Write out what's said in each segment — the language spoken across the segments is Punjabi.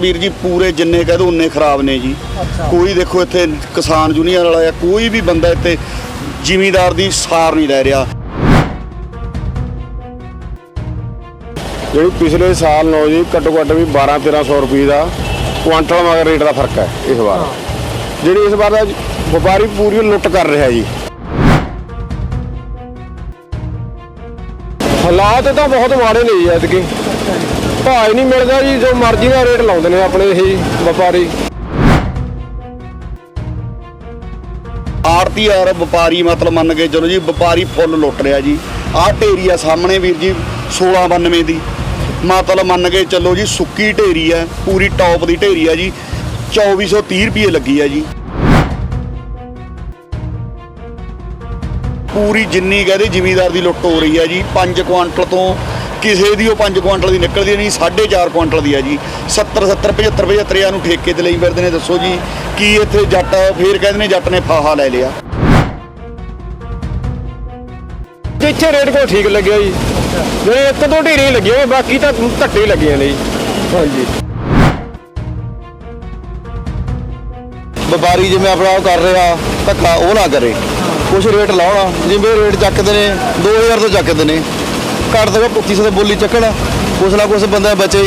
ਵੀਰ ਜੀ ਪੂਰੇ ਜਿੰਨੇ ਕਹਿ ਦੋ ਉਨੇ ਖਰਾਬ ਨੇ ਜੀ। ਕੋਈ ਦੇਖੋ ਇੱਥੇ ਕਿਸਾਨ ਯੂਨੀਅਨ ਵਾਲਾ ਜਾਂ ਕੋਈ ਵੀ ਬੰਦਾ ਇੱਥੇ ਜ਼ਿਮੀਂਦਾਰ ਦੀ ਸਾਰ ਨਹੀਂ ਲੈ ਰਿਹਾ। ਜਿਹੜੀ ਪਿਛਲੇ ਸਾਲ ਨੂੰ ਜੀ ਘੱਟੋ ਘੱਟ ਵੀ 12 1300 ਰੁਪਏ ਦਾ ਕੁਆਂਟਲ ਮਗਰ ਰੇਟ ਦਾ ਫ਼ਰਕ ਹੈ ਇਸ ਵਾਰ। ਜਿਹੜੀ ਇਸ ਵਾਰ ਦਾ ਵਪਾਰੀ ਪੂਰੀ ਲੁੱਟ ਕਰ ਰਿਹਾ ਜੀ। ਹਾਲਾਤ ਤਾਂ ਬਹੁਤ ਮਾੜੇ ਨੇ ਜੀ ਐਤਕੀ ਭਾਅ ਹੀ ਨਹੀਂ ਮਿਲਦਾ ਜੀ, ਜੋ ਮਰਜ਼ੀ ਦਾ ਰੇਟ ਲਾਉਂਦੇ ਨੇ ਆਪਣੇ ਇਹ ਵਪਾਰੀ। ਆੜਤੀ ਯਾਰ ਵਪਾਰੀ ਮਤਲਬ ਮੰਨ ਕੇ ਚਲੋ ਜੀ, ਵਪਾਰੀ ਫੁੱਲ ਲੁੱਟ ਰਿਹਾ ਜੀ। ਆਹ ਢੇਰੀ ਆ ਸਾਹਮਣੇ ਵੀਰ ਜੀ 1692 ਦੀ। ਮਤਲਬ ਮੰਨ ਕੇ ਚੱਲੋ ਜੀ, ਸੁੱਕੀ ਢੇਰੀ ਹੈ ਪੂਰੀ ਟੌਪ ਦੀ ਢੇਰੀ ਹੈ ਜੀ 2430 ਰੁਪਏ ਲੱਗੀ ਹੈ ਜੀ। ਪੂਰੀ ਜਿੰਨੀ ਕਹਦੇ ਜ਼ਿਮੀਦਾਰ ਦੀ ਲੁੱਟ ਹੋ ਰਹੀ ਹੈ ਜੀ 5 ਕੁਆਂਟਲ ਤੋਂ ਕਿਸੇ ਦੀ ਉਹ 5 ਕੁਆਂਟਲ ਦੀ ਨਿਕਲਦੀ ਨਹੀਂ 4.5 ਕੁਆਂਟਲ ਦੀ ਆ ਜੀ। 70 70 75 75 ਨੂੰ ਠੇਕੇ ਤੇ ਲਈ ਫਿਰਦੇ ਨੇ ਦੱਸੋ ਜੀ ਕੀ ਇੱਥੇ ਜੱਟ ਫੇਰ ਕਹਿੰਦੇ ਨੇ ਜੱਟ ਨੇ ਫਾਹਾ ਲੈ ਲਿਆ। ਇੱਥੇ ਰੇਟ ਕੋਲ ਠੀਕ ਲੱਗਿਆ ਜੀ। ਜਿਹੜੇ ਇੱਕ ਦੋ ਢੇਰੀਆਂ ਲੱਗੀਆਂ ਨੇ, ਬਾਕੀ ਤਾਂ ਘੱਟੇ ਲੱਗੀਆਂ ਨੇ ਜੀ। ਹਾਂਜੀ। ਵਪਾਰੀ ਜਿਵੇਂ ਆਪਣਾ ਉਹ ਕਰ ਰਿਹਾ ਧੱਕਾ ਉਹ ਨਾ ਕਰੇ। ਕੁਛ ਰੇਟ ਲਾਉਣਾ ਜਿਵੇਂ ਰੇਟ ਚੱਕਦੇ ਨੇ 2000 ਤੋਂ ਚੱਕਦੇ ਨੇ। ਘੱਟ ਤੋਂ ਘੱਟ 2500 ਦਾ ਬੋਲੀ ਚੱਕਣ। ਕੁਛ ਨਾ ਕੁਛ ਬੰਦਾ ਬਚੇ।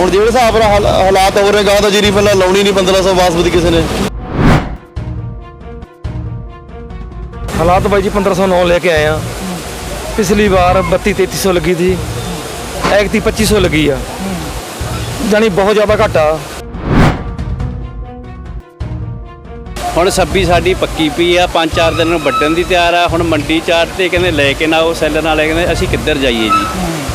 ਹੁਣ ਜਿਹੜੇ ਹਿਸਾਬ ਨਾਲ ਹਾਲਾਤ ਹੋ ਰਹੇ ਗਾਂ ਤਾਂ ਜੀਰੀ ਫੱਲਾ ਲਾਉਣੀ ਨਹੀਂ 1500 ਬਾਸਮਤੀ ਕਿਸੇ ਨੇ। ਹਾਲਾਤ ਬਾਈ ਜੀ 1509 ਲੈ ਕੇ ਆਏ ਆ। ਪਿਛਲੀ ਵਾਰ 32 3300 ਲੱਗੀ ਸੀ। ਐਕਤੀ 2500 ਲੱਗੀ ਆ। ਜਾਨੀ ਬਹੁਤ ਜ਼ਿਆਦਾ ਘੱਟ। ਹੁਣ ਸੱਬੀ ਸਾਡੀ ਪੱਕੀ ਪਈ ਆ ਪੰਜ ਚਾਰ ਦਿਨ ਨੂੰ ਵੱਢਣ ਦੀ ਤਿਆਰ ਆ ਹੁਣ ਮੰਡੀ ਚਾਰ ਤੇ ਕਹਿੰਦੇ ਲੈ ਕੇ ਨਾ ਉਹ ਸੈਲਰ ਨਾਲ ਕਹਿੰਦੇ ਅਸੀਂ ਕਿੱਧਰ ਜਾਈਏ ਜੀ?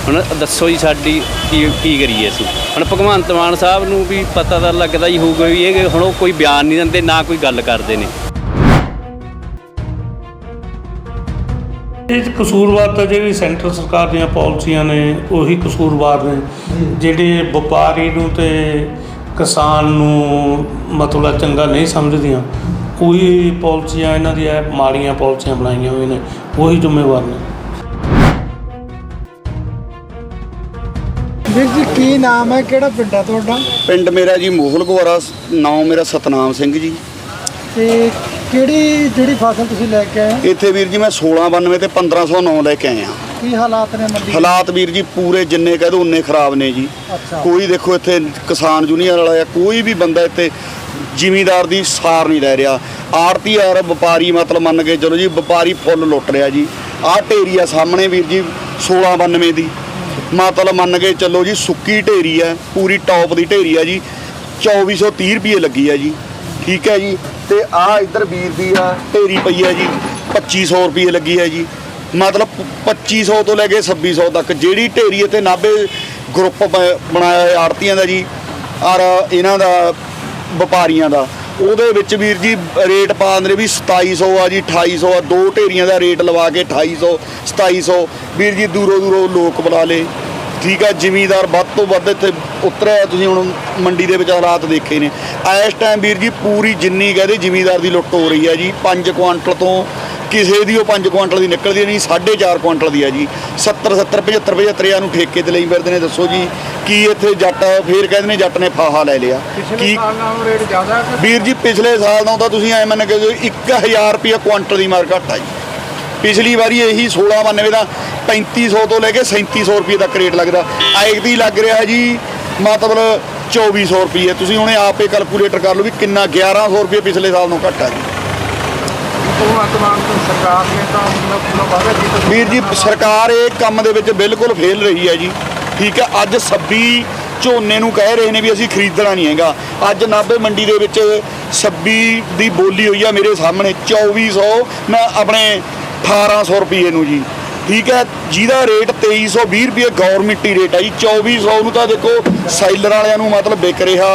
ਹੁਣ ਦੱਸੋ ਜੀ ਸਾਡੀ ਕੀ ਕੀ ਕਰੀਏ ਅਸੀਂ? ਹੁਣ ਭਗਵੰਤ ਮਾਨ ਸਾਹਿਬ ਨੂੰ ਵੀ ਪਤਾ ਤਾਂ ਲੱਗਦਾ ਹੀ ਹੋਊਗਾ ਵੀ ਇਹ ਹੁਣ ਉਹ ਕੋਈ ਬਿਆਨ ਨਹੀਂ ਦਿੰਦੇ ਨਾ ਕੋਈ ਗੱਲ ਕਰਦੇ ਨੇ। ਇਹ ਕਸੂਰਵਾਰ ਤਾਂ ਜਿਹੜੀ ਸੈਂਟਰ ਸਰਕਾਰ ਦੀਆਂ ਪਾਲਿਸੀਆਂ ਨੇ ਉਹੀ ਕਸੂਰਵਾਰ ਨੇ। ਜਿਹੜੇ ਵਪਾਰੀ ਨੂੰ ਤੇ ਕਿਸਾਨ ਨੂੰ ਮਤਲਬ ਚੰਗਾ ਨਹੀਂ ਸਮਝਦੀਆਂ। ਕੋਈ ਪਾਲਿਸੀਆਂ ਇਹਨਾਂ ਦੀਆਂ ਮਾੜੀਆਂ ਪਾਲਿਸੀਆਂ ਬਣਾਈਆਂ ਹੋਈਆਂ ਨੇ ਉਹੀ ਜ਼ਿੰਮੇਵਾਰ ਨੇ। ਵੀਰ ਜੀ ਕੀ ਨਾਮ ਹੈ? ਕਿਹੜਾ ਪਿੰਡ ਹੈ ਤੁਹਾਡਾ? ਪਿੰਡ ਮੇਰਾ ਜੀ ਮੋਹਲ ਗੁਆਰਾ ਨਾਮ ਮੇਰਾ ਸਤਨਾਮ ਸਿੰਘ ਜੀ। ਤੇ ਕਿਹੜੀ ਜਿਹੜੀ ਫਸਲ ਤੁਸੀਂ ਲੈ ਕੇ ਆਏ ਹੋ? ਇੱਥੇ ਵੀਰ ਜੀ ਮੈਂ 1692 ਤੇ 1509 ਲੈ ਕੇ ਆਇਆ। ਕੀ ਹਾਲਾਤ ਨੇ ਮੰਡੀ ਦੇ? ਹਾਲਾਤ ਵੀਰ ਜੀ ਪੂਰੇ ਜਿੰਨੇ ਕਹਿ ਦੋ ਉਨੇ ਖਰਾਬ ਨੇ ਜੀ। ਅੱਛਾ। ਕੋਈ ਦੇਖੋ ਇੱਥੇ ਕਿਸਾਨ ਯੂਨੀਅਨ ਵਾਲਾ ਜਾਂ ਕੋਈ ਵੀ ਬੰਦਾ ਇੱਥੇ ਜ਼ਿਮੀਂਦਾਰ ਦੀ ਸਾਰ ਨਹੀਂ ਲੈ ਰਿਹਾ। ਆੜਤੀ ਯਾਰ ਵਪਾਰੀ ਮਤਲਬ ਮੰਨ ਕੇ ਚਲੋ ਜੀ ਵਪਾਰੀ ਫੁੱਲ ਲੁੱਟ ਰਿਹਾ ਜੀ। ਆਹ ਢੇਰੀ ਆ ਸਾਹਮਣੇ ਵੀਰ ਜੀ 1692 ਦੀ। ਮਤਲਬ ਮੰਨ ਕੇ ਚੱਲੋ ਜੀ ਸੁੱਕੀ ਢੇਰੀ ਆ ਪੂਰੀ ਟੌਪ ਦੀ ਢੇਰੀ ਆ ਜੀ। 2430 ਰੁਪਏ ਲੱਗੀ ਆ ਜੀ। ਠੀਕ ਹੈ ਜੀ। ਤੇ ਆਹ ਇੱਧਰ ਵੀਰ ਦੀ ਆ ਢੇਰੀ ਪਈ ਆ ਜੀ 2500 ਰੁਪਏ ਲੱਗੀ ਆ ਜੀ। ਮਤਲਬ 2500 ਤੋਂ ਲੈ ਕੇ 2600 ਤੱਕ ਜਿਹੜੀ ਢੇਰੀ ਇੱਥੇ ਨਾਭੇ ਗਰੁੱਪ ਬ- ਬਣਾਇਆ ਆੜਤੀਆਂ ਦਾ ਜੀ, ਔਰ ਇਹਨਾਂ ਦਾ, ਵਪਾਰੀਆਂ ਦਾ। ਉਹਦੇ ਵਿੱਚ ਵੀਰ ਜੀ, ਰੇਟ ਪਾ ਦਿੰਦੇ ਵੀ 2700 ਆ ਜੀ 2800 ਆ। ਦੋ ਢੇਰੀਆਂ ਦਾ ਰੇਟ ਲਵਾ ਕੇ 2800 2700 ਵੀਰ ਜੀ, ਦੂਰੋਂ ਦੂਰੋਂ ਲੋਕ ਬੁਲਾ ਲੇ ਠੀਕ ਆ, ਜ਼ਿਮੀਦਾਰ ਵੱਧ ਤੋਂ ਵੱਧ ਇੱਥੇ ਉਤਰਿਆ ਤੁਸੀਂ ਹੁਣ ਮੰਡੀ ਦੇ ਵਿੱਚ ਹਾਲਾਤ ਦੇਖੇ ਨੇ। ਇਸ ਟਾਈਮ ਵੀਰ ਜੀ, ਪੂਰੀ ਜਿੰਨੀ ਕਹਦੇ ਜ਼ਿਮੀਦਾਰ ਦੀ ਲੁੱਟ ਹੋ ਰਹੀ ਹੈ ਜੀ। 5 ਕੁਆਂਟਲ ਤੋਂ ਕਿਸੇ ਦੀ ਉਹ 5 ਕੁਆਂਟਲ ਦੀ ਨਿਕਲਦੀ ਨਹੀਂ 4.5 ਕੁਆਂਟਲ ਦੀ ਆ ਜੀ। 70 70 75 75 ਨੂੰ ਠੇਕੇ ਤੇ ਲਈ ਫਿਰਦੇ ਨੇ ਦੱਸੋ ਜੀ ਕੀ ਇੱਥੇ ਜੱਟ ਫੇਰ ਕਹਿੰਦੇ ਨੇ ਜੱਟ ਨੇ ਫਾਹਾ ਲੈ ਲਿਆ। ਕੀ ਵੀਰ ਜੀ ਪਿਛਲੇ ਸਾਲ ਨਾਲੋਂ ਤਾਂ ਤੁਸੀਂ ਐ ਮੰਨ ਕੇ ਜੋ 1000 ਰੁਪਏ ਕੁਆਂਟਲ ਦੀ ਮਾਰ ਘੱਟ ਜੀ। ਪਿਛਲੀ ਵਾਰੀ ਇਹੀ 1692 ਦਾ 3500 ਤੋਂ ਲੈ ਕੇ 3700 ਰੁਪਏ ਤੱਕ ਰੇਟ ਲੱਗਦਾ। ਐਕ ਦੀ ਲੱਗ ਰਿਹਾ ਜੀ ਮਤਲਬ 2400 ਰੁਪਏ। ਤੁਸੀਂ ਹੁਣੇ ਆਪੇ ਕੈਲਕੂਲੇਟਰ ਕਰ ਲਓ ਵੀ ਕਿੰਨਾ 1100 ਰੁਪਏ ਪਿਛਲੇ ਸਾਲ ਨਾਲੋਂ ਘੱਟ ਜੀ। ਭਗਵੰਤ ਮਾਨ ਸਰਕਾਰ ਨੇ ਤਾਂ ਮਤਲਬ ਵਾਅਦਾ ਕੀਤਾ ਵੀਰ ਜੀ, ਸਰਕਾਰ ਇਹ ਕੰਮ ਦੇ ਵਿੱਚ ਬਿਲਕੁਲ ਫੇਲ ਰਹੀ ਹੈ ਜੀ। ਠੀਕ ਹੈ, ਅੱਜ 26 ਝੋਨੇ ਨੂੰ ਕਹਿ ਰਹੇ ਨੇ ਵੀ ਅਸੀਂ ਖਰੀਦਣਾ ਨਹੀਂ ਹੈਗਾ। ਅੱਜ ਨਾਭੇ ਮੰਡੀ ਦੇ ਵਿੱਚ 26 ਦੀ ਬੋਲੀ ਹੋਈ ਆ ਮੇਰੇ ਸਾਹਮਣੇ 2400 ਮੈਂ ਆਪਣੇ 1800 ਰੁਪਏ ਨੂੰ ਜੀ। ਠੀਕ ਹੈ, ਜਿਹਦਾ ਰੇਟ 2320 ਰੁਪਏ ਗਵਰਨਮੈਂਟੀ ਰੇਟ ਹੈ ਜੀ। 2400 ਨੂੰ ਤਾਂ ਦੇਖੋ ਸਾਈਲਰ ਵਾਲਿਆਂ ਨੂੰ ਮਤਲਬ ਵਿਕ ਰਿਹਾ,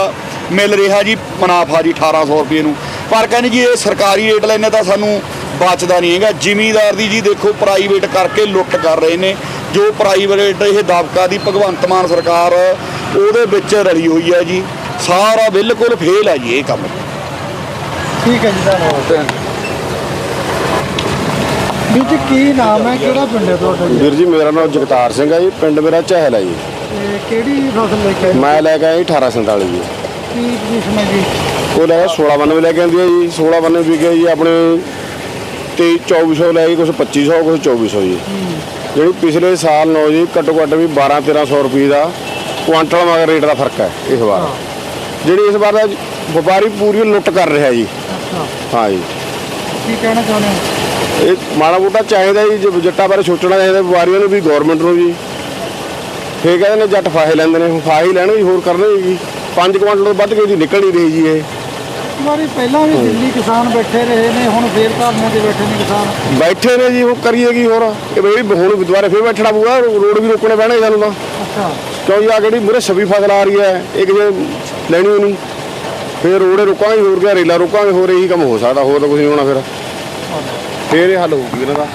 ਮਿਲ ਰਿਹਾ ਜੀ, ਮੁਨਾਫਾ ਜੀ 1800 ਰੁਪਏ ਨੂੰ। ਪਰ ਕਹਿੰਦੇ ਜੀ ਇਹ ਸਰਕਾਰੀ ਰੇਟ ਲੈਣੇ ਤਾਂ ਸਾਨੂੰ ਬਚਦਾ ਨਹੀਂ ਹੈਗਾ। ਜ਼ਿਮੀਦਾਰ ਦੀ ਜੀ ਦੇਖੋ ਪ੍ਰਾਈਵੇਟ ਕਰਕੇ ਲੁੱਟ ਕਰ ਰਹੇ ਨੇ। ਜੋ ਪ੍ਰਾਈਵੇਟ ਇਹ ਦਬਕਾ ਦੀ ਭਗਵੰਤ ਮਾਨ ਸਰਕਾਰ ਉਹਦੇ ਵਿੱਚ ਰਲੀ ਹੋਈ ਹੈ ਜੀ। ਸਾਰਾ ਬਿਲਕੁਲ ਫੇਲ ਹੈ ਜੀ ਇਹ ਕੰਮ। ਠੀਕ ਹੈ ਜੀ ਧੰਨਵਾਦ। ਵੀਰ ਜੀ ਕੀ ਨਾਮ ਹੈ? ਕਿਹੜਾ ਪਿੰਡ ਹੈ ਤੁਹਾਡਾ ਜੀ? ਵੀਰ ਜੀ ਮੇਰਾ ਨਾਮ ਜਗਤਾਰ ਸਿੰਘ ਹੈ ਜੀ। ਪਿੰਡ ਮੇਰਾ ਚਹਿਲ ਹੈ ਜੀ। ਕਿਹੜੀ ਫਸਲ ਲੈ ਕੇ ਆਏ? ਮੈਂ ਲੈ ਕੇ ਆਇਆ ਜੀ 1847 ਜੀ ਕੀ ਪੋਜੀਸ਼ਨ ਹੈ ਜੀ? ਉਹ ਲੈ 1692 ਲੈ ਕੇ ਆਂਦੀ ਹੈ ਜੀ 1692 ਵੀ ਗਈ ਜੀ ਆਪਣੇ 23 2400 ਲੈ ਗਈ ਕੁਝ 2500 ਕੁਝ 2400 ਜੀ। ਜਿਹੜੀ ਪਿਛਲੇ ਸਾਲ ਨੋ ਜੀ ਘੱਟੋ ਘੱਟ ਵੀ 12 1300 ਰੁਪਏ ਦਾ ਕੁਆਂਟਲ ਮਗਰ ਰੇਟ ਦਾ ਫ਼ਰਕ ਹੈ ਇਸ ਵਾਰ। ਜਿਹੜੀ ਇਸ ਵਾਰ ਦਾ ਵਪਾਰੀ ਪੂਰੀ ਲੁੱਟ ਕਰ ਰਿਹਾ ਜੀ। ਹਾਂ ਜੀ। ਕੀ ਕਹਿਣਾ ਚਾਹੁੰਦੇ ਹੋ? ਇਹ ਮਾੜਾ ਮੋਟਾ ਚਾਹੀਦਾ ਜੀ ਜੇ ਜੱਟਾਂ ਬਾਰੇ ਸੋਚਣਾ ਚਾਹੀਦਾ ਵਪਾਰੀਆਂ ਨੂੰ ਵੀ ਗਵਰਨਮੈਂਟ ਨੂੰ ਜੀ ਫੇਰ ਕਹਿੰਦੇ ਨੇ ਜੱਟ ਫਾਹੇ ਲੈਂਦੇ ਨੇ ਫਾਹੇ ਲੈਣਗੇ ਜੀ, ਹੋਰ ਕਰਨਗੇ ਜੀ। 5 ਕੁਆਂਟਲ ਤੋਂ ਵੱਧ ਕੇ ਦੀ ਨਿਕਲ ਨਹੀਂ ਰਹੀ ਜੀ ਇਹ। ਵਾਰੀ ਪਹਿਲਾਂ ਵੀ ਦਿੱਲੀ ਕਿਸਾਨ ਬੈਠੇ ਰਹੇ ਨੇ ਹੁਣ ਫੇਰ ਧਰਨਿਆਂ ਤੇ ਬੈਠੇ ਨੇ ਕਿਸਾਨ। ਬੈਠੇ ਨੇ ਜੀ ਉਹ ਕਰੀਏ ਕੀ ਹੋਰ? ਇਹ ਬਈ ਹੁਣ ਦੁਬਾਰਾ ਫੇਰ ਬੈਠਣਾ ਪਊਗਾ ਰੋਡ ਵੀ ਰੋਕਣੇ ਪੈਣੇ ਸਾਨੂੰ ਤਾਂ। ਅੱਛਾ। ਕਿਉਂ ਆ ਜਿਹੜੀ ਮੂਰੇ ਛਵੀ ਫਸਲ ਆ ਰਹੀ ਹੈ ਇਹ ਕਿਤੇ ਲੈਣੀ ਨਹੀਂ ਫੇਰ ਰੋੜੇ ਰੋਕਾਂਗੇ ਹੋਰ ਕਿਆ ਰੇਲਾ ਰੋਕਾਂਗੇ ਹੋਰ ਇਹੀ ਕੰਮ ਹੋ ਸਕਦਾ ਹੋਰ ਤਾਂ ਕੁਝ ਨਹੀਂ ਹੋਣਾ ਫਿਰ। ਫੇਰ ਇਹ ਹੱਲ ਹੋਊਗੀ ਇਹਨਾਂ ਦਾ।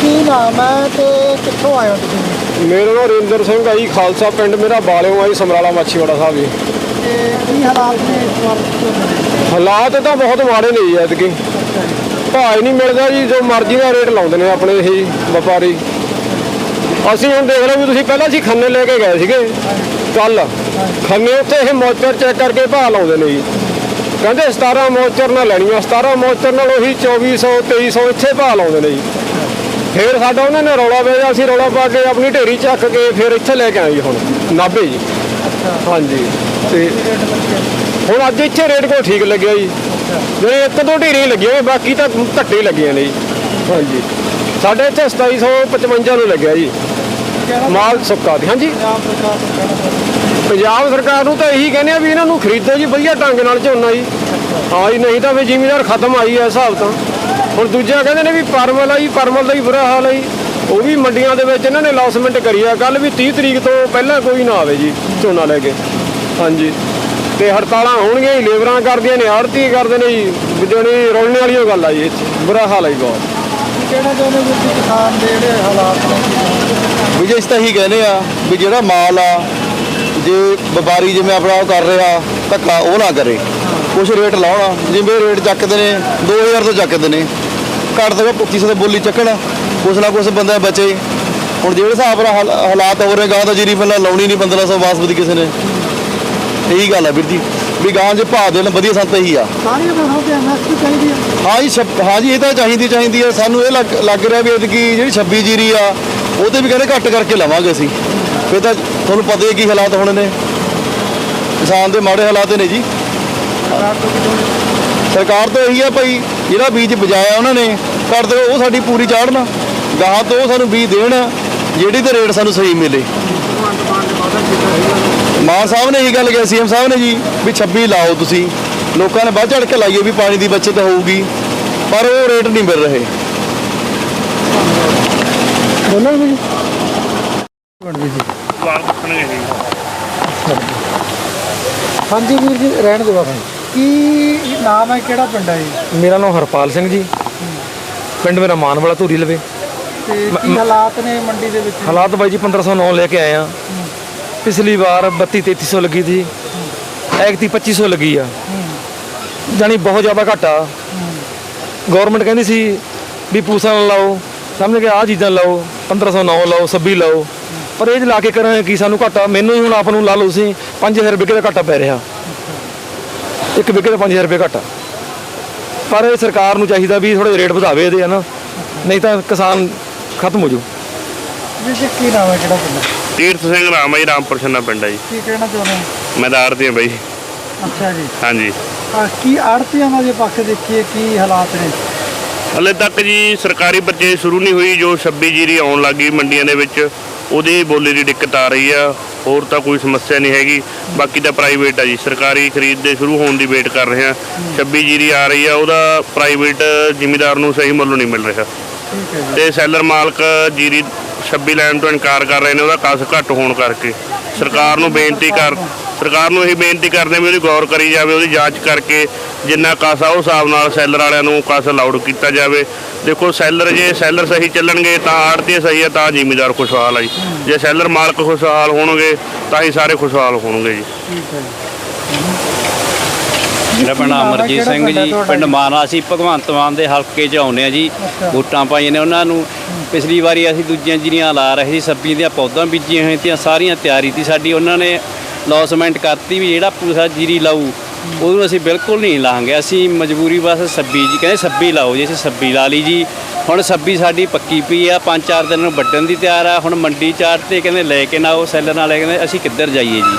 ਕੀ ਨਾਮ ਹੈ ਤੇ ਕਿੱਥੋਂ ਆਏ ਹੋ ਤੁਸੀਂ? ਮੇਰਾ ਨਾਮ ਰਿੰਦਰ ਸਿੰਘ ਜੀ ਖਾਲਸਾ ਪਿੰਡ ਮੇਰਾ ਬਾਲਿਓ ਆ ਜੀ ਸਮਰਾਲਾ ਮਾਛੀਵਾੜਾ ਸਾਹਿਬ ਜੀ। ਤੇ ਕੀ ਹਾਲਾਤ ਨੇ ਇਸ ਵਾਰ ਹਾਲਾਤ ਤਾਂ ਬਹੁਤ ਮਾੜੇ ਨੇ ਜੀ ਐਤਕੀ। ਭਾਅ ਹੀ ਨਹੀਂ ਮਿਲਦਾ ਜੀ, ਜੋ ਮਰਜ਼ੀ ਦਾ ਰੇਟ ਲਾਉਂਦੇ ਨੇ ਆਪਣੇ ਇਹ ਵਪਾਰੀ। ਅਸੀਂ ਹੁਣ ਦੇਖ ਲਓ ਵੀ ਤੁਸੀਂ ਪਹਿਲਾਂ ਅਸੀਂ ਖੰਨੇ ਲੈ ਕੇ ਗਏ ਸੀਗੇ। ਕੱਲ ਖੰਨੇ ਉੱਥੇ ਇਹ ਮੋਚਰ ਚੈੱਕ ਕਰਕੇ ਭਾਅ ਲਾਉਂਦੇ ਨੇ ਜੀ। ਕਹਿੰਦੇ 17 ਮੋਚਰ ਨਾਲ ਲੈਣੀਆਂ 17 ਮੋਚਰ ਨਾਲ ਉਹੀ 2400 2300 ਇੱਥੇ ਭਾਅ ਲਾਉਂਦੇ ਨੇ ਜੀ। ਫਿਰ ਸਾਡਾ ਉਹਨਾਂ ਨੇ ਰੌਲਾ ਵੇਜਿਆ ਅਸੀਂ ਰੌਲਾ ਪਾ ਕੇ ਆਪਣੀ ਢੇਰੀ ਚੱਕ ਕੇ ਫਿਰ ਇੱਥੇ ਲੈ ਕੇ ਆਏ ਜੀ ਹੁਣ, ਨਾਭੇ ਜੀ। ਹਾਂਜੀ। ਤੇ ਹੁਣ ਅੱਜ ਇੱਥੇ ਰੇਟ ਕੋਲ ਠੀਕ ਲੱਗਿਆ ਜੀ। ਜਿਹੜੇ ਇੱਕ ਦੋ ਢੇਰੀਆਂ ਲੱਗੀਆਂ ਨੇ, ਬਾਕੀ ਤਾਂ ਘੱਟੇ ਹੀ ਲੱਗੀਆਂ ਨੇ ਜੀ। ਹਾਂਜੀ। ਸਾਡੇ ਇੱਥੇ 2755 ਨੂੰ ਲੱਗਿਆ ਜੀ। ਮਾਲ ਸੁੱਕਾ ਦੀ ਹਾਂਜੀ। ਪੰਜਾਬ ਸਰਕਾਰ ਨੂੰ ਤਾਂ ਇਹੀ ਕਹਿੰਦੇ ਆ ਵੀ ਇਹਨਾਂ ਨੂੰ ਖਰੀਦੋ ਜੀ ਵਧੀਆ ਢੰਗ ਨਾਲ ਝੋਨਾ ਜੀ। ਹਾਂ ਜੀ ਨਹੀਂ ਤਾਂ ਵੀ ਜ਼ਿਮੀਦਾਰ ਖਤਮ ਆਈ ਹੈ ਹਿਸਾਬ ਤਾਂ। ਹੁਣ ਦੂਜਾ ਕਹਿੰਦੇ ਨੇ ਵੀ ਪਰਮਲ ਆ ਜੀ ਪਰਮਲ ਦਾ ਹੀ ਬੁਰਾ ਹਾਲ ਹੈ ਜੀ। ਉਹ ਵੀ ਮੰਡੀਆਂ ਦੇ ਵਿੱਚ ਇਹਨਾਂ ਨੇ ਲੌਸਮੈਂਟ ਕਰੀ ਆ। ਕੱਲ ਵੀ 30 ਤਰੀਕ ਤੋਂ ਪਹਿਲਾਂ ਕੋਈ ਨਾ ਆਵੇ ਜੀ ਝੋਨਾ ਲੈ ਕੇ। ਹਾਂਜੀ। ਤੇ ਹੜਤਾਲਾਂ ਹੋਣਗੀਆਂ ਜੀ ਲੇਬਰਾਂ ਕਰਦੀਆਂ ਨੇ ਆੜਤੀ ਕਰਦੇ ਨੇ ਜੀ। ਜਿਹੜੀ ਰੋਲਣੇ ਵਾਲੀ ਗੱਲ ਆ ਜੀ ਇੱਥੇ ਬੁਰਾ ਹਾਲ ਹੈ ਜੀ ਬਹੁਤ। ਕੀ ਕਹਿਣਾ ਚਾਹੁੰਦੇ ਹੋ ਵੀ ਕਿਸਾਨ ਦੇ ਜਿਹੜੇ ਹਾਲਾਤ ਨੇ? ਵੀ ਜੇ ਇਸ ਤਾਂ ਇਹੀ ਕਹਿੰਦੇ ਆ ਵੀ ਜਿਹੜਾ ਮਾਲ ਆ ਜੇ ਵਪਾਰੀ ਜਿਵੇਂ ਆਪਣਾ ਉਹ ਕਰ ਰਿਹਾ ਧੱਕਾ ਉਹ ਨਾ ਕਰੇ। ਕੁਛ ਰੇਟ ਲਾਉਣਾ ਜਿਵੇਂ ਰੇਟ ਚੱਕਦੇ ਨੇ 2000 ਤੋਂ ਚੱਕਦੇ ਨੇ। ਘੱਟ ਤੋਂ ਘੱਟ 2500 ਤੇ ਬੋਲੀ ਚੱਕਣ ਕੁਛ ਨਾ ਕੁਛ ਬੰਦਾ ਬਚੇ। ਹੁਣ ਜਿਹੜੇ ਹਿਸਾਬ ਨਾਲ ਹਾਲ- ਹਾਲਾਤ ਹੋ ਰਹੇ ਗਾਂ ਤਾਂ ਜੀਰੀ ਪਹਿਲਾਂ ਲਾਉਣੀ ਨਹੀਂ 1500 ਬਾਸਮਤੀ ਕਿਸੇ ਨੇ। ਇਹੀ ਗੱਲ ਆ ਵੀਰ ਜੀ। ਵੀ ਗਾਂ ਜੇ ਭਾਅ ਦੇਣ ਵਧੀਆ ਸੰਤ ਇਹੀ ਆ। ਸਾਰੀਆਂ ਫਸਲਾਂ ਤੇ ਐਮਐਸਪੀ ਚਾਹੀਦੀ ਹੈ ਹਾਂ ਜੀ ਛੱਬ- ਹਾਂ ਜੀ ਇਹ ਤਾਂ ਚਾਹੀਦੀ ਚਾਹੀਦੀ ਆ। ਸਾਨੂੰ ਇਹ ਲੱਗ ਲੱਗ ਰਿਹਾ ਵੀ ਐਤਕੀ ਜਿਹੜੀ 26 ਜੀਰੀ ਆ ਉਹ ਤੇ ਵੀ ਕਹਿੰਦੇ ਘੱਟ ਕਰਕੇ ਲਵਾਂਗੇ ਅਸੀਂ। ਫਿਰ ਤਾਂ ਤੁਹਾਨੂੰ ਪਤਾ ਹੀ ਹੈ ਕੀ ਹਾਲਾਤ ਹੋਣੇ ਨੇ। ਕਿਸਾਨ ਦੇ ਮਾੜੇ ਹਾਲਾਤ ਨੇ ਜੀ। ਸਰਕਾਰ ਤੋਂ ਕਿਦੋਂ ਸਰਕਾਰ ਤੋਂ ਇਹੀ ਆ ਭਾਈ ਜਿਹੜਾ ਬੀਜ ਬਜਾਇਆ ਉਹਨਾਂ ਨੇ ਕਰ ਦਿਓ ਉਹ ਸਾਡੀ ਪੂਰੀ ਚਾੜਨਾ ਗਾਹਾਂ ਤੋਂ ਉਹ ਸਾਨੂੰ ਬੀਜ ਦੇਣ ਜਿਹੜੀ ਤੇ ਰੇਟ ਸਾਨੂੰ ਸਹੀ ਮਿਲੇ। ਮਾਨ ਸਾਹਿਬ ਨੇ ਇਹੀ ਗੱਲ ਕਿਹਾ ਸੀਐਮ ਸਾਹਿਬ ਨੇ ਜੀ ਵੀ 26 ਲਾਓ ਤੁਸੀਂ। ਲੋਕਾਂ ਨੇ ਵੱਧ ਚੜ ਕੇ ਲਾਈਏ ਵੀ ਪਾਣੀ ਦੀ ਬਚਤ ਹੋਊਗੀ ਪਰ ਉਹ ਰੇਟ ਨਹੀਂ ਮਿਲ ਰਹੇ। ਬੋਲੋ ਜੀ। ਹਾਂਜੀ ਵੀਰ ਜੀ ਰਹਿਣ ਦਿਓ ਆਪਾਂ ਕੀ ਨਾਮ ਹੈ ਕਿਹੜਾ ਪਿੰਡ ਹੈ ਜੀ ਮੇਰਾ ਨਾਮ ਹਰਪਾਲ ਸਿੰਘ ਜੀ। ਪਿੰਡ ਮੇਰਾ ਮਾਨਵਾਲਾ ਧੂਰੀ ਲਵੇ। ਤੇ ਕੀ ਹਾਲਾਤ ਨੇ ਮੰਡੀ ਦੇ ਵਿੱਚ? ਹਾਲਾਤ ਬਾਈ ਜੀ 1509 ਲੈ ਕੇ ਆਏ ਆ। ਪਿਛਲੀ ਵਾਰ 32 3300 ਲੱਗੀ ਸੀ। ਐਗਤੀ 2500 ਲੱਗੀ ਆ। ਜਾਣੀ ਬਹੁਤ ਜ਼ਿਆਦਾ ਘਾਟਾ। ਗਵਰਨਮੈਂਟ ਕਹਿੰਦੀ ਸੀ ਵੀ ਪੂਸਾ ਨਾ ਲਾਓ। ਸਮਝ ਕੇ ਆਹ ਚੀਜ਼ਾਂ ਲਾਓ। 1509 ਲਾਓ 26 ਲਾਓ। ਪਰ ਇਹ 'ਚ ਲਾ ਕੇ ਕਰਾਂਗੇ ਕਿ ਸਾਨੂੰ ਘਾਟਾ, ਮੈਨੂੰ ਹੀ ਹੁਣ ਆਪ ਨੂੰ ਲਾ ਲਓ ਤੁਸੀਂ 5000 ਰੁਪਏ ਦਾ ਘਾਟਾ ਪੈ ਰਿਹਾ। ਇੱਕ ਵਿਗੇ ਦਾ 5000 ਰੁਪਏ ਘਾਟਾ। ਪਰ ਇਹ ਸਰਕਾਰ ਨੂੰ ਚਾਹੀਦਾ ਵੀ ਥੋੜੇ ਰੇਟ ਵਧਾਵੇ ਇਹਦੇ ਹਨਾ ਨਹੀਂ ਤਾਂ ਕਿਸਾਨ ਖਤਮ ਹੋ ਜੂ, ਜੀ, ਕੀ ਨਾਮ ਹੈ ਕਿਹੜਾ ਪਿੰਡ ਤੀਰਥ ਸਿੰਘ ਰਾਮ ਹੈ ਜੀ ਰਾਮਪੁਰ ਛੰਨਾ ਪਿੰਡ ਹੈ ਜੀ। ਕੀ ਕਹਿਣਾ ਚਾਹੁੰਦੇ ਹੋ? ਮੈਂ ਤਾਂ ਆੜਤੀ ਹਾਂ ਬਾਈ। ਅੱਛਾ ਜੀ। ਹਾਂਜੀ। ਆ ਕੀ ਆੜਤੀਆਂ ਦਾ ਜੇ ਪੱਖ ਦੇਖੀਏ ਕੀ ਹਾਲਾਤ ਨੇ? ਹਲੇ ਤੱਕ ਜੀ ਸਰਕਾਰੀ ਪਰਚੇਜ ਸ਼ੁਰੂ ਨਹੀਂ ਹੋਈ ਜੋ 26 ਜੀਰੀ ਆਉਣ ਲੱਗੀ ਮੰਡੀਆਂ ਦੇ ਵਿੱਚ ਉਹਦੀ ਬੋਲੀ ਦੀ ਦਿੱਕਤ ਆ ਰਹੀ ਆ। ਹੋਰ ਤਾਂ ਕੋਈ ਸਮੱਸਿਆ ਨਹੀਂ ਹੈਗੀ। ਬਾਕੀ ਤਾਂ ਪ੍ਰਾਈਵੇਟ ਆ ਜੀ। ਸਰਕਾਰੀ ਖਰੀਦ ਦੇ ਸ਼ੁਰੂ ਹੋਣ ਦੀ ਵੇਟ ਕਰ ਰਹੇ ਆ 26 ਜੀਰੀ ਆ ਰਹੀ ਆ ਉਹਦਾ ਪ੍ਰਾਈਵੇਟ ਜ਼ਿਮੀਦਾਰ ਨੂੰ ਸਹੀ ਮੁੱਲ ਨਹੀਂ ਮਿਲ ਰਿਹਾ। ਠੀਕ ਹੈ ਜੀ। ਤੇ ਸੈਲਰ ਮਾਲਕ ਜੀਰੀ 26 ਲੈਣ ਤੋਂ ਇਨਕਾਰ ਕਰ ਰਹੇ ਨੇ ਉਹਦਾ ਕਸ ਘੱਟ ਹੋਣ ਕਰਕੇ। ਸਰਕਾਰ ਨੂੰ ਬੇਨਤੀ ਕਰ ਸਰਕਾਰ ਨੂੰ ਇਹ ਬੇਨਤੀ ਕਰਦੇ ਵੀ ਉਹਦੀ ਗੌਰ ਕਰੀ ਜਾਵੇ ਉਹਦੀ ਜਾਂਚ ਕਰਕੇ ਜਿੰਨਾ ਕਸ ਆ ਉਹ ਹਿਸਾਬ ਨਾਲ ਸੈਲਰ ਵਾਲਿਆਂ ਨੂੰ ਕਸ ਅਲਾਉਡ ਕੀਤਾ ਜਾਵੇ। ਦੇਖੋ ਸੈਲਰ ਜੇ ਸੈਲਰ ਸਹੀ ਚੱਲਣਗੇ ਤਾਂ ਆੜਤੀ ਸਹੀ ਹੈ ਤਾਂ ਜ਼ਿਮੀਦਾਰ ਖੁਸ਼ਹਾਲ ਹੈ ਜੀ। ਜੇ ਸੈਲਰ ਮਾਲਕ ਖੁਸ਼ਹਾਲ ਹੋਣਗੇ ਤਾਂ ਹੀ ਸਾਰੇ ਖੁਸ਼ਹਾਲ ਹੋਣਗੇ ਜੀ। ਮੇਰਾ ਪਿੰਡ ਅਮਰਜੀਤ ਸਿੰਘ ਜੀ ਪਿੰਡ ਮਾਨਾ ਅਸੀਂ ਭਗਵੰਤ ਮਾਨ ਦੇ ਹਲਕੇ 'ਚ ਆਉਂਦੇ ਆ ਜੀ। ਵੋਟਾਂ ਪਾਈਆਂ ਨੇ ਉਹਨਾਂ ਨੂੰ ਪਿਛਲੀ ਵਾਰੀ ਅਸੀਂ ਦੂਜੀਆਂ ਜੀਰੀਆਂ ਲਾ ਰਹੇ ਸੀ, ਸਬਜ਼ੀਆਂ ਦੀਆਂ ਪੌਦਾਂ ਬੀਜੀਆਂ ਹੋਈਆਂ ਤੀਆਂ, ਸਾਰੀਆਂ ਤਿਆਰੀ ਤੀ ਸਾਡੀ। ਉਹਨਾਂ ਨੇ ਲੌਸਮੈਂਟ ਕਰਤੀ ਵੀ ਜਿਹੜਾ ਪੂਸਾ ਜੀਰੀ ਲਾਊ, ਉਹਨੂੰ ਅਸੀਂ ਬਿਲਕੁਲ ਨਹੀਂ ਲਾਂਗੇ। ਅਸੀਂ ਮਜਬੂਰੀ ਬਸ ਸੱਬੀ ਜੀ, ਕਹਿੰਦੇ ਸੱਬੀ ਲਾਓ ਜੀ, ਅਸੀਂ ਸੱਬੀ ਲਾ ਲਈ ਜੀ। ਹੁਣ ਸੱਬੀ ਸਾਡੀ ਪੱਕੀ ਪਈ ਆ, ਪੰਜ ਚਾਰ ਦਿਨ ਨੂੰ ਵੱਢਣ ਦੀ ਤਿਆਰ ਆ। ਹੁਣ ਮੰਡੀ ਚਾਰ ਤੇ ਕਹਿੰਦੇ ਲੈ ਕੇ ਨਾ ਉਹ ਸੈਲਰ ਵਾਲੇ ਕਹਿੰਦੇ ਅਸੀਂ ਕਿੱਧਰ ਜਾਈਏ ਜੀ?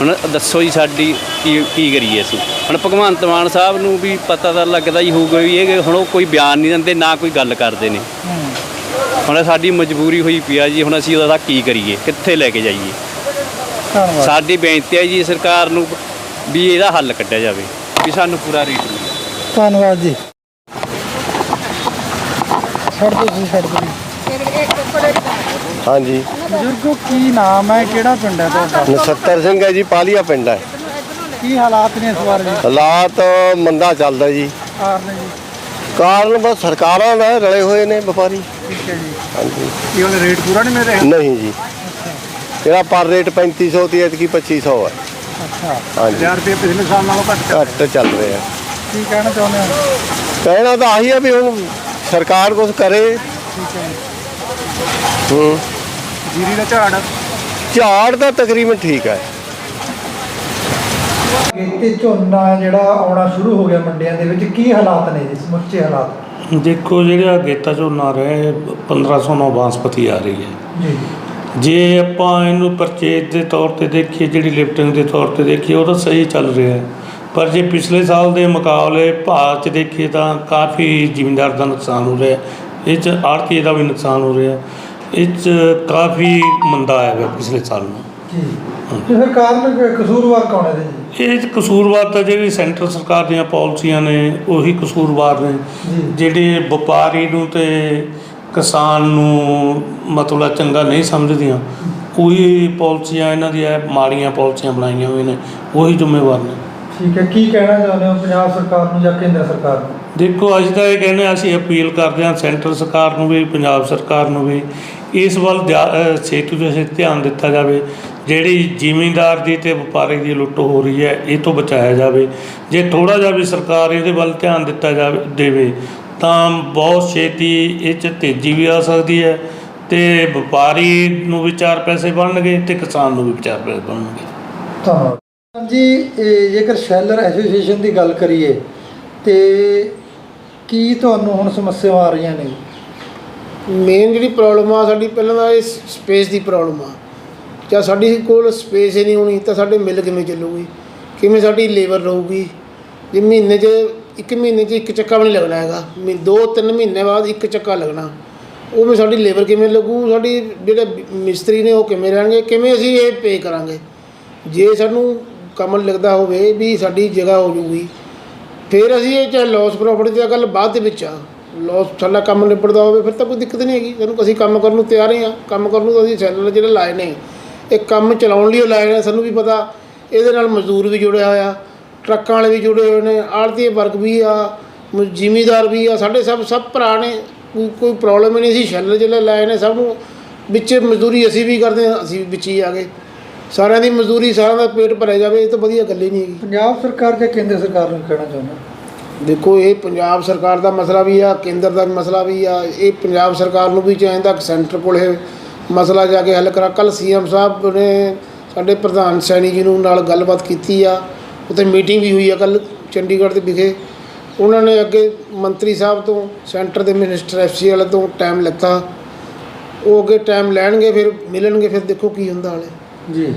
ਹੁਣ ਦੱਸੋ ਜੀ ਸਾਡੀ ਕੀ ਕੀ ਕਰੀਏ ਅਸੀਂ? ਹੁਣ ਭਗਵੰਤ ਮਾਨ ਸਾਹਿਬ ਨੂੰ ਵੀ ਪਤਾ ਤਾਂ ਲੱਗਦਾ ਹੀ ਹੋਊਗਾ ਵੀ ਇਹ ਹੁਣ ਉਹ ਕੋਈ ਬਿਆਨ ਨਹੀਂ ਦਿੰਦੇ, ਨਾ ਕੋਈ ਗੱਲ ਕਰਦੇ ਨੇ। ਹੁਣ ਸਾਡੀ ਮਜਬੂਰੀ ਹੋਈ ਪਈ ਆ ਜੀ ਹੁਣ ਅਸੀਂ ਉਹਦਾ ਕੀ ਕਰੀਏ ਕਿੱਥੇ ਲੈ ਕੇ ਜਾਈਏ? ਧੰਨਵਾਦ। ਸਾਡੀ ਬੇਨਤੀ ਹੈ ਜੀ ਸਰਕਾਰ ਨੂੰ ਵੀ ਇਹਦਾ ਹੱਲ ਕੱਢਿਆ ਜਾਵੇ ਵੀ ਸਾਨੂੰ ਪੂਰਾ ਰੇਟ ਮਿਲੇ। ਧੰਨਵਾਦ ਜੀ। ਛੱਡ ਦਿਓ ਜੀ ਛੱਡ ਦਿਓ ਜੀ। ਹਾਂਜੀ। ਬਜ਼ੁਰਗੋ ਕੀ ਨਾਮ ਹੈ? ਕਿਹੜਾ ਪਿੰਡ ਹੈ ਤੁਹਾਡਾ? ਨਸੱਤਰ ਸਿੰਘ ਹੈ ਜੀ ਪਾਲੀਆ ਪਿੰਡ ਹੈ। ਕੀ ਹਾਲਾਤ ਨੇ ਇਸ ਵਾਰ ਜੀ? ਹਾਲਾਤ ਮੰਦਾ ਚੱਲਦਾ ਜੀ। ਕਾਰਨ ਜੀ। ਕਾਰਨ ਬਸ ਸਰਕਾਰਾਂ ਨਾਲ ਰਲੇ ਹੋਏ ਨੇ ਵਪਾਰੀ। ਠੀਕ ਹੈ ਜੀ। ਹਾਂਜੀ। ਕੀ ਉਹਨੇ ਰੇਟ ਪੂਰਾ ਨਹੀਂ ਮਿਲ ਰਿਹਾ? ਨਹੀਂ ਜੀ। ਜਿਹੜਾ ਪਰ ਰੇਟ 3500 ਤੇ ਐਤਕੀ 2500 ਹੈ ਅੱਛਾ। ਹਾਂਜੀ। 1000 ਰੁਪਏ ਪਿਛਲੇ ਸਾਲ ਨਾਲੋਂ ਘੱਟ ਘੱਟ ਚੱਲ ਰਿਹਾ। ਕੀ ਕਹਿਣਾ ਚਾਹੁੰਦੇ ਹੋ? ਕਹਿਣਾ ਤਾਂ ਆਹੀ ਹੈ ਵੀ ਹੁਣ ਸਰਕਾਰ ਕੁਝ ਕਰੇ। ਠੀਕ ਹੈ ਹੂੰ। ਜੀਰੀ ਦਾ ਝਾੜ? ਝਾੜ ਤਾਂ ਤਕਰੀਬਨ ਠੀਕ ਹੈ ਤੇ ਝੋਨਾ ਜਿਹੜਾ ਆਉਣਾ ਸ਼ੁਰੂ ਹੋ ਗਿਆ ਮੰਡੀਆਂ ਦੇ ਵਿੱਚ ਕੀ ਹਾਲਾਤ ਨੇ ਜੀ ਸਮੁੱਚੇ ਹਾਲਾਤ? ਦੇਖੋ ਜਿਹੜਾ ਗੇਤਾ ਝੋਨਾ ਰਿਹਾ 1509 ਬਾਸਪਤੀ ਆ ਰਹੀ ਹੈ। ਜੀ। ਜੇ ਆਪਾਂ ਇਹਨੂੰ ਪਰਚੇਜ ਦੇ ਤੌਰ ਤੇ ਦੇਖੀਏ ਜਿਹੜੀ ਲਿਫਟਿੰਗ ਦੇ ਤੌਰ ਤੇ ਦੇਖੀਏ ਉਹ ਤਾਂ ਸਹੀ ਚੱਲ ਰਿਹਾ ਹੈ। ਪਰ ਜੇ ਪਿਛਲੇ ਸਾਲ ਦੇ ਮੁਕਾਬਲੇ ਭਾਅ 'ਚ ਦੇਖੀਏ ਤਾਂ ਕਾਫੀ ਜ਼ਿਮੀਂਦਾਰ ਦਾ ਨੁਕਸਾਨ ਹੋ ਰਿਹਾ ਇਹ 'ਚ ਆੜਤੀ ਦਾ ਵੀ ਨੁਕਸਾਨ ਹੋ ਰਿਹਾ ਇਹ 'ਚ ਕਾਫੀ ਮੰਦਾ ਆਇਆ ਹੈ ਪਿਛਲੇ ਸਾਲ ਨੂੰ। ਜੀ। ਤੇ ਫਿਰ ਕਾਰਨ ਕਸੂਰਵਾਰ ਕੌਣ ਹੈ ਜੀ ਇਹ ਕਸੂਰਵਾਰ ਤਾਂ ਜਿਹੜੀ ਸੈਂਟਰ ਸਰਕਾਰ ਦੀਆਂ ਪਾਲਿਸੀਆਂ ਨੇ ਉਹੀ ਕਸੂਰਵਾਰ ਨੇ। ਜਿਹੜੇ ਵਪਾਰੀ ਨੂੰ ਤੇ ਕਿਸਾਨ ਨੂੰ ਮਤਲਬ ਚੰਗਾ ਨਹੀਂ ਸਮਝਦੀਆਂ ਕੋਈ ਪਾਲਿਸੀਆਂ ਇਹਨਾਂ ਦੀਆਂ ਮਾੜੀਆਂ ਪਾਲਿਸੀਆਂ ਬਣਾਈਆਂ ਹੋਈਆਂ ਨੇ ਉਹੀ ਜ਼ਿੰਮੇਵਾਰ ਨੇ। ਠੀਕ ਹੈ ਕੀ ਕਹਿਣਾ ਚਾਹੁੰਦੇ ਹੋ ਪੰਜਾਬ ਸਰਕਾਰ ਨੂੰ ਜਾਂ ਕੇਂਦਰ ਸਰਕਾਰ ਨੂੰ? ਦੇਖੋ ਅੱਜ ਤਾਂ ਇਹ ਕਹਿੰਦੇ ਅਸੀਂ ਅਪੀਲ ਕਰਦੇ ਹਾਂ ਸੈਂਟਰ ਸਰਕਾਰ ਨੂੰ ਵੀ ਪੰਜਾਬ ਸਰਕਾਰ ਨੂੰ ਵੀ ਇਸ ਵੱਲ ਧਿਆ- ਅ, ਛੇਤੀ ਧਿਆਨ ਦਿੱਤਾ ਜਾਵੇ ਜਿਹੜੀ ਜ਼ਿਮੀਂਦਾਰ ਦੀ ਤੇ ਵਪਾਰੀ ਦੀ ਲੁੱਟ ਹੋ ਰਹੀ ਹੈ ਇਹ ਤੋਂ ਬਚਾਇਆ ਜਾਵੇ। ਜੇ ਥੋੜਾ ਜਿਹਾ ਵੀ ਸਰਕਾਰ ਇਹਦੇ ਵੱਲ ਧਿਆਨ ਦਿੱਤਾ ਜਾਵੇ ਦੇਵੇ ਤਾਂ ਬਹੁਤ ਛੇਤੀ ਇਹ 'ਚ ਤੇਜ਼ੀ ਵੀ ਆ ਸਕਦੀ ਹੈ ਤੇ ਵਪਾਰੀ ਨੂੰ ਵੀ ਚਾਰ ਪੈਸੇ ਬਣਨਗੇ ਤੇ ਕਿਸਾਨ ਨੂੰ ਵੀ ਚਾਰ ਪੈਸੇ ਬਣਨਗੇ। ਧੰਨਵਾਦ। ਜੀ ਇਹ ਜੇਕਰ ਸ਼ੈਲਰ ਐਸੋਸੀਏਸ਼ਨ ਦੀ ਗੱਲ ਕਰੀਏ ਤੇ ਕੀ ਤੁਹਾਨੂੰ ਹੁਣ ਸਮੱਸਿਆਵਾਂ ਆ ਰਹੀਆਂ ਨੇ? ਮੇਨ ਜਿਹੜੀ ਪ੍ਰੋਬਲਮ ਆ, ਸਾਡੀ ਪਹਿਲਾਂ ਤਾਂ ਇਹ ਸਪੇਸ ਦੀ ਪ੍ਰੋਬਲਮ ਆ। ਜਾਂ ਸਾਡੀ ਕੋਲ ਸਪੇਸ ਹੀ ਨਹੀਂ ਹੋਣੀ, ਤਾਂ ਸਾਡੇ ਮਿਲ ਕਿਵੇਂ ਚੱਲੂਗੀ? ਕਿਵੇਂ ਸਾਡੀ ਲੇਬਰ ਰਹੂਗੀ? ਜੇ ਮਹੀਨੇ 'ਚ, ਇੱਕ ਮਹੀਨੇ 'ਚ ਇੱਕ ਚੱਕਾ ਵੀ ਨਹੀਂ ਲੱਗਣਾ ਹੈਗਾ। ਮੀ ਦੋ, ਤਿੰਨ ਮਹੀਨੇ ਬਾਅਦ ਇੱਕ ਚੱਕਾ ਲੱਗਣਾ। ਉਹ ਵੀ ਸਾਡੀ ਲੇਬਰ ਕਿਵੇਂ ਲੱਗੂ? ਸਾਡੀ ਜਿਹੜੇ ਮਿਸਤਰੀ ਨੇ ਉਹ ਕਿਵੇਂ ਰਹਿਣਗੇ? ਕਿਵੇਂ ਅਸੀਂ ਇਹ ਪੇ ਕਰਾਂਗੇ? ਜੇ ਸਾਨੂੰ ਕੰਮ ਲੱਗਦਾ ਹੋਵੇ ਵੀ ਸਾਡੀ ਜਗ੍ਹਾ ਹੋ ਜੂਗੀ, ਫਿਰ ਅਸੀਂ ਇਹ ਚਾਹੇ ਲਾਸ ਪ੍ਰੋਫਿਟ ਦੀ ਗੱਲ ਬਾਅਦ ਦੇ ਵਿੱਚ ਆ। ਲੋ ਸਾਡਾ ਕੰਮ ਨਿਬੜਦਾ ਹੋਵੇ, ਫਿਰ ਤਾਂ ਕੋਈ ਦਿੱਕਤ ਨਹੀਂ ਹੈਗੀ। ਸਾਨੂੰ ਅਸੀਂ ਕੰਮ ਕਰਨ ਨੂੰ ਤਿਆਰ ਹੀ ਆ ਕੰਮ ਕਰਨ ਨੂੰ ਤਾਂ ਅਸੀਂ ਸੈਲਰ ਜਿਹੜੇ ਲਾਏ ਨੇ। ਇਹ ਕੰਮ ਚਲਾਉਣ ਲਈ ਉਹ ਲਾਏ ਨੇ, ਸਾਨੂੰ ਵੀ ਪਤਾ। ਇਹਦੇ ਨਾਲ ਮਜ਼ਦੂਰ ਵੀ ਜੁੜਿਆ ਹੋਇਆ। ਟਰੱਕਾਂ ਵਾਲੇ ਵੀ ਜੁੜੇ ਹੋਏ ਨੇ। ਆੜਤੀ ਵਰਗ ਵੀ ਆ ਜ਼ਿਮੀਦਾਰ ਵੀ ਆ। ਸਾਡੇ ਸਭ ਸਭ ਭਰਾ ਨੇ। ਕੋਈ ਪ੍ਰੋਬਲਮ ਹੀ ਨਹੀਂ ਸੀ। ਸੈਲਰ ਜਿਹੜੇ ਲਾਏ ਨੇ, ਸਭ ਨੂੰ ਵਿੱਚ ਮਜ਼ਦੂਰੀ ਅਸੀਂ ਵੀ ਕਰਦੇ ਹਾਂ, ਅਸੀਂ ਵਿੱਚ ਹੀ ਆ ਗਏ। ਸਾਰਿਆਂ ਦੀ ਮਜ਼ਦੂਰੀ, ਸਾਰਿਆਂ ਦਾ ਪੇਟ ਭਰਿਆ ਜਾਵੇ, ਇਹ ਤਾਂ ਵਧੀਆ ਗੱਲ ਹੀ ਨਹੀਂ ਹੈਗੀ। ਪੰਜਾਬ ਸਰਕਾਰ ਜਾਂ ਕੇਂਦਰ ਸਰਕਾਰ ਨੂੰ ਕਹਿਣਾ ਚਾਹੁੰਦਾ? ਦੇਖੋ, ਇਹ ਪੰਜਾਬ ਸਰਕਾਰ ਦਾ ਮਸਲਾ ਵੀ ਆ, ਕੇਂਦਰ ਦਾ ਵੀ ਮਸਲਾ ਵੀ ਆ, ਇਹ ਪੰਜਾਬ ਸਰਕਾਰ ਨੂੰ ਵੀ ਚਾਹੀਦਾ ਕਿ ਸੈਂਟਰ ਕੋਲ ਇਹ ਮਸਲਾ ਜਾ ਕੇ ਹੱਲ ਕਰਾ। ਕੱਲ ਸੀਐਮ ਸਾਹਿਬ ਨੇ ਸਾਡੇ ਪ੍ਰਧਾਨ ਸੈਣੀ ਜੀ ਨੂੰ ਨਾਲ ਗੱਲਬਾਤ ਕੀਤੀ ਆ, ਉੱਥੇ ਮੀਟਿੰਗ ਵੀ ਹੋਈ ਆ ਕੱਲ ਚੰਡੀਗੜ੍ਹ ਦੇ ਵਿਖੇ। ਉਹਨਾਂ ਨੇ ਅੱਗੇ ਮੰਤਰੀ ਸਾਹਿਬ ਤੋਂ, ਸੈਂਟਰ ਦੇ ਮਿਨਿਸਟਰ ਐਫਸੀ ਵਾਲੇ ਤੋਂ ਟਾਈਮ ਲਿੱਤਾ। ਉਹ ਅੱਗੇ ਟਾਈਮ ਲੈਣਗੇ, ਫਿਰ ਮਿਲਣਗੇ, ਫਿਰ ਦੇਖੋ ਕੀ ਹੁੰਦਾ ਹਾਲੇ। ਜੀ।